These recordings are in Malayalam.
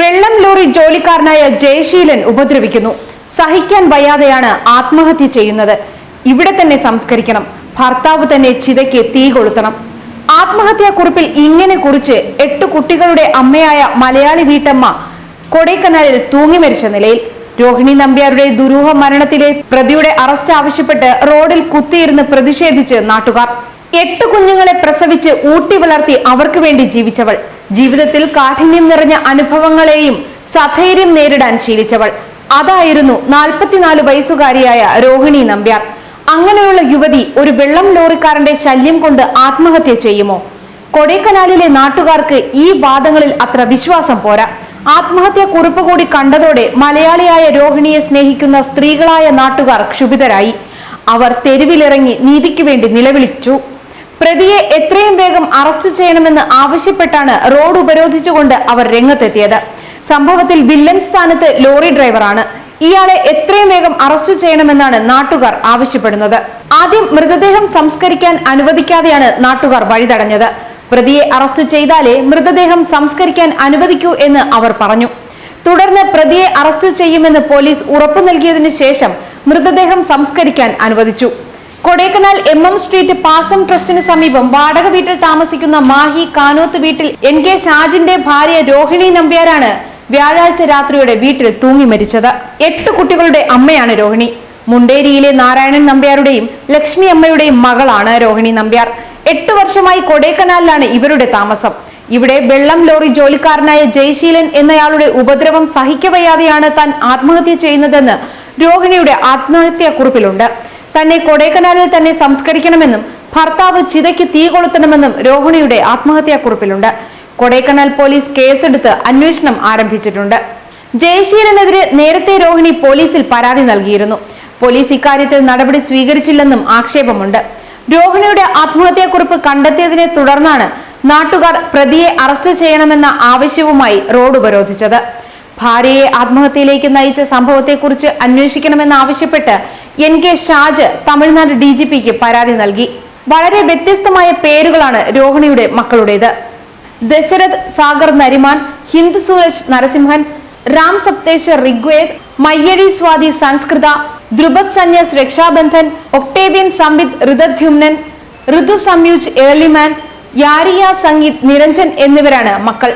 വെള്ളം ലോറി ജോലിക്കാരനായ ജയശീലൻ ഉപദ്രവിക്കുന്നു. സഹിക്കാൻ വയ്യാതെയാണ് ആത്മഹത്യ ചെയ്യുന്നത്. ഇവിടെ തന്നെ സംസ്കരിക്കണം. ഭർത്താവ് തന്നെ ചിതയ്ക്ക് തീ കൊളുത്തണം. ആത്മഹത്യാ കുറിപ്പിൽ ഇങ്ങനെ കുറിച്ച് എട്ട് കുട്ടികളുടെ അമ്മയായ മലയാളി വീട്ടമ്മ കൊടൈക്കനാലിൽ തൂങ്ങി മരിച്ച നിലയിൽ രോഹിണി നമ്പ്യാരുടെ ദുരൂഹ മരണത്തിലെ പ്രതിയുടെ അറസ്റ്റ് ആവശ്യപ്പെട്ട് റോഡിൽ കുത്തിയിരുന്ന് പ്രതിഷേധിച്ച് നാട്ടുകാർ. എട്ട് കുഞ്ഞുങ്ങളെ പ്രസവിച്ച് ഊട്ടി വളർത്തി അവർക്ക് വേണ്ടി ജീവിച്ചവൾ. ജീവിതത്തിൽ കാഠിന്യം നിറഞ്ഞ അനുഭവങ്ങളെയും സധൈര്യം നേരിടാൻ ശീലിച്ചവൾ. അതായിരുന്നു നാൽപ്പത്തിനാല് വയസ്സുകാരിയായ രോഹിണി നമ്പ്യാർ. അങ്ങനെയുള്ള യുവതി ഒരു വെള്ളം ലോറിക്കാരന്റെ ശല്യം കൊണ്ട് ആത്മഹത്യ ചെയ്യുമോ? കൊടൈക്കനാലിലെ നാട്ടുകാർക്ക് ഈ വാദങ്ങളിൽ അത്ര വിശ്വാസം പോരാ. ആത്മഹത്യ കുറിപ്പ് കൂടി കണ്ടതോടെ മലയാളിയായ രോഹിണിയെ സ്നേഹിക്കുന്ന സ്ത്രീകളായ നാട്ടുകാർ ക്ഷുഭിതരായി. അവർ തെരുവിലിറങ്ങി നീതിക്ക് വേണ്ടി നിലവിളിച്ചു. പ്രതിയെ എത്രയും വേഗം അറസ്റ്റ് ചെയ്യണമെന്ന് ആവശ്യപ്പെട്ടാണ് റോഡ് ഉപരോധിച്ചുകൊണ്ട് അവർ രംഗത്തെത്തിയത്. സംഭവത്തിൽ വില്ലൻ സ്ഥാനത്ത് ലോറി ഡ്രൈവറാണ്. ഇയാളെ എത്രയും വേഗം അറസ്റ്റ് ചെയ്യണമെന്നാണ് നാട്ടുകാർ ആവശ്യപ്പെടുന്നത്. ആദ്യം മൃതദേഹം സംസ്കരിക്കാൻ അനുവദിക്കാതെയാണ് നാട്ടുകാർ വഴിതടഞ്ഞത്. പ്രതിയെ അറസ്റ്റ് ചെയ്താലേ മൃതദേഹം സംസ്കരിക്കാൻ അനുവദിക്കൂ എന്ന് അവർ പറഞ്ഞു. തുടർന്ന് പ്രതിയെ അറസ്റ്റ് ചെയ്യുമെന്ന് പോലീസ് ഉറപ്പു നൽകിയതിനു ശേഷം മൃതദേഹം സംസ്കരിക്കാൻ അനുവദിച്ചു. Kodaikanal M M street Pasam ട്രസ്റ്റിന് സമീപം വാടക വീട്ടിൽ താമസിക്കുന്ന മാഹി കാനോത്ത് വീട്ടിൽ എൻ കെ ഷാജിന്റെ ഭാര്യ രോഹിണി നമ്പ്യാരാണ് വ്യാഴാഴ്ച രാത്രിയോടെ വീട്ടിൽ തൂങ്ങി മരിച്ചത്. എട്ട് കുട്ടികളുടെ അമ്മയാണ് രോഹിണി. മുണ്ടേരിയിലെ നാരായണൻ നമ്പ്യാരുടെയും ലക്ഷ്മി അമ്മയുടെയും മകളാണ് രോഹിണി നമ്പ്യാർ. എട്ട് വർഷമായി കൊടൈക്കനാലിലാണ് ഇവരുടെ താമസം. ഇവിടെ വെള്ളം ലോറി ജോലിക്കാരനായ ജയശീലൻ എന്നയാളുടെ ഉപദ്രവം സഹിക്കവയ്യാതെയാണ് താൻ ആത്മഹത്യ ചെയ്യുന്നതെന്ന് രോഹിണിയുടെ ആത്മഹത്യാ കുറിപ്പിലുണ്ട് തന്നെ കൊടൈക്കനാലിൽ തന്നെ സംസ്കരിക്കണമെന്നും ഭർത്താവ് ചിതയ്ക്ക് തീ കൊളുത്തണമെന്നും രോഹിണിയുടെ ആത്മഹത്യാക്കുറിപ്പിലുണ്ട്. കൊടൈക്കനാൽ പോലീസ് കേസെടുത്ത് അന്വേഷണം ആരംഭിച്ചിട്ടുണ്ട്. ജയശീലനെതിരെ നേരത്തെ രോഹിണി പോലീസിൽ പരാതി നൽകിയിരുന്നു. പോലീസ് ഇക്കാര്യത്തിൽ നടപടി സ്വീകരിച്ചില്ലെന്നും ആക്ഷേപമുണ്ട്. രോഹിണിയുടെ ആത്മഹത്യാക്കുറിപ്പ് കണ്ടെത്തിയതിനെ തുടർന്നാണ് നാട്ടുകാർ പ്രതിയെ അറസ്റ്റ് ചെയ്യണമെന്ന ആവശ്യവുമായി റോഡ് ഉപരോധിച്ചത്. ഭാര്യയെ ആത്മഹത്യയിലേക്ക് നയിച്ച സംഭവത്തെക്കുറിച്ച് അന്വേഷിക്കണമെന്നാവശ്യപ്പെട്ട് N K Shaj Tamil Nadu D G പിക്ക് പരാതി നൽകി. വളരെ വ്യത്യസ്തമായ പേരുകളാണ് രോഹിണിയുടെ മക്കളുടേത്. ദശരഥ് സാഗർ നരിമാൻ ഹിന്ദു സൂരജ് നരസിംഹൻ റാം സപ്തേശ്വർ റിഗ്വേദ് മയ്യടി സ്വാതി സംസ്കൃത ധ്രുപത് സന്യാസ് രക്ഷാബന്ധൻ ഒക്ടേവിയൻ സംവിത് ഋതധ്യുമ്നൻ ഋതു സംയുജ് ഏർലിമാൻ യാരിയ സംഗീത് നിരഞ്ജൻ എന്നിവരാണ് മക്കൾ.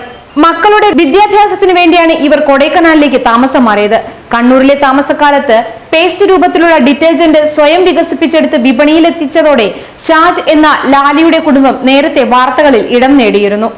മക്കളുടെ വിദ്യാഭ്യാസത്തിന് വേണ്ടിയാണ് ഇവർ കൊടൈക്കനാലിലേക്ക് താമസം മാറിയത് കണ്ണൂരിലെ താമസക്കാലത്ത് പേസ്റ്റ് രൂപത്തിലുള്ള ഡിറ്റർജന്റ് സ്വയം വികസിപ്പിച്ചെടുത്ത് വിപണിയിലെത്തിച്ചതോടെ ഷാജ് എന്ന ലാലിയുടെ കുടുംബം നേരത്തെ വാർത്തകളിൽ ഇടം നേടിയിരുന്നു.